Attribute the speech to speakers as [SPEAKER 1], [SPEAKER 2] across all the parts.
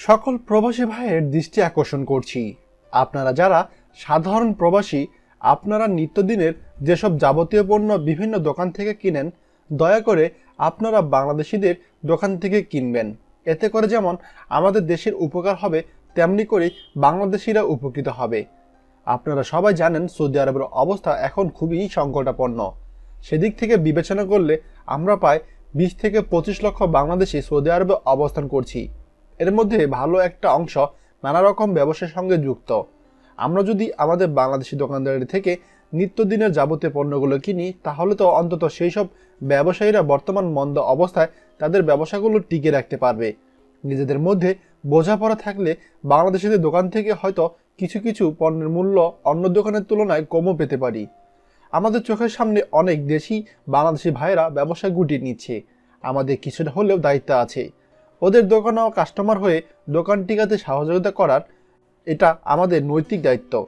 [SPEAKER 1] সকল প্রবাসী ভাইয়ের দৃষ্টি আকর্ষণ করছি। আপনারা যারা সাধারণ প্রবাসী, আপনারা নিত্যদিনের যেসব যাবতীয় পণ্য বিভিন্ন দোকান থেকে কিনেন, দয়া করে আপনারা বাংলাদেশিদের দোকান থেকে কিনবেন। এতে করে যেমন আমাদের দেশের উপকার হবে, তেমনি করে বাংলাদেশিরা উপকৃত হবে। আপনারা সবাই জানেন সৌদি আরবের অবস্থা এখন খুবই সংকটাপন্ন। সেদিক থেকে বিবেচনা করলে আমরা প্রায় বিশ থেকে পঁচিশ লক্ষ বাংলাদেশি সৌদি আরবে অবস্থান করছি। এর মধ্যে ভালো একটা অংশ নানা রকম ব্যবসার সঙ্গে যুক্ত। আমরা যদি আমাদের বাংলাদেশি দোকানদারের থেকে নিত্যদিনের যাবতীয় পণ্যগুলো কিনি, তাহলে তো অন্তত সেই সব ব্যবসায়ীরা বর্তমান মন্দ অবস্থায় তাদের ব্যবসাগুলো টিকে রাখতে পারবে। নিজেদের মধ্যে বোঝাপড়া থাকলে বাংলাদেশিদের দোকান থেকে হয়তো কিছু কিছু পণ্যের মূল্য অন্য দোকানের তুলনায় কমও পেতে পারি। আমাদের চোখের সামনে অনেক দেশি বাংলাদেশি ভাইয়েরা ব্যবসা গুটিয়ে নিচ্ছে। আমাদের কিছুটা হলেও দায়িত্ব আছে। ওদের দোকান দোকানেও কাস্টমার হয়ে দোকান টিকাতে সহযোগিতা করার এটা আমাদের নৈতিক দায়িত্ব।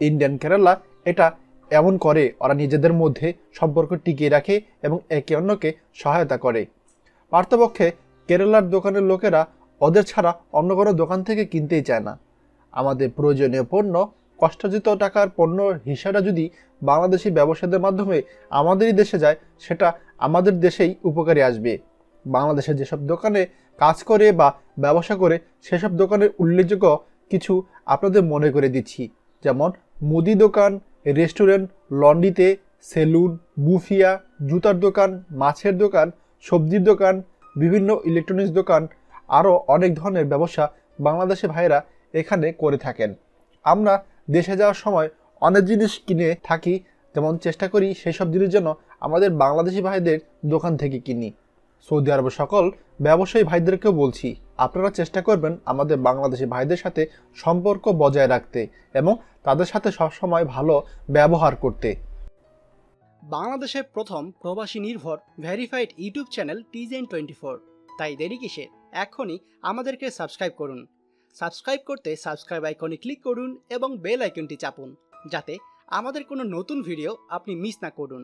[SPEAKER 1] ইন্ডিয়ান কেরালা এটা এমন করে, ওরা নিজেদের মধ্যে সম্পর্ক টিকিয়ে রাখে এবং একে অন্যকে সহায়তা করে। পার্থপক্ষে কেরালার দোকানের লোকেরা ওদের ছাড়া অন্য কোনো দোকান থেকে কিনতেই চায় না। আমাদের প্রয়োজনীয় পণ্য, কষ্টার্জিত টাকার পণ্য হিসাটা যদি বাংলাদেশি ব্যবসায়ীদের মাধ্যমে আমাদেরই দেশে যায়, সেটা আমাদের দেশেই উপকারে আসবে। বাংলাদেশের যেসব দোকানে কাজ করে বা ব্যবসা করে, সেসব দোকানের উল্লেখযোগ্য কিছু আপনাদের মনে করে দিচ্ছি। যেমন, মুদি দোকান, রেস্টুরেন্ট, লন্ডিতে, সেলুন, বুফিয়া, জুতার দোকান, মাছের দোকান, সবজির দোকান, বিভিন্ন ইলেকট্রনিক্স দোকান, আরও অনেক ধরনের ব্যবসা বাংলাদেশি ভাইয়েরা এখানে করে থাকেন। আমরা দেশে যাওয়ার সময় অনেক জিনিস কিনে থাকি, যেমন চেষ্টা করি সেই সব জিনিস যেন আমাদের বাংলাদেশি ভাইদের দোকান থেকে কিনি। সৌদি আরবের সকল ব্যবসায়ী ভাইদেরকেও বলছি, আপনারা চেষ্টা করবেন আমাদের বাংলাদেশি ভাইদের সাথে সম্পর্ক বজায় রাখতে এবং তাদের সাথে সবসময় ভালো ব্যবহার করতে।
[SPEAKER 2] বাংলাদেশের প্রথম প্রবাসী নির্ভর ভেরিফাইড ইউটিউব চ্যানেল টিজেন টোয়েন্টি ফোর। তাই দেরি কিসের? এখনই আমাদেরকে সাবস্ক্রাইব করুন। সাবস্ক্রাইব করতে সাবস্ক্রাইব আইকনে ক্লিক করুন এবং বেল আইকনটি চাপুন, যাতে আমাদের কোনো নতুন ভিডিও আপনি মিস না করুন।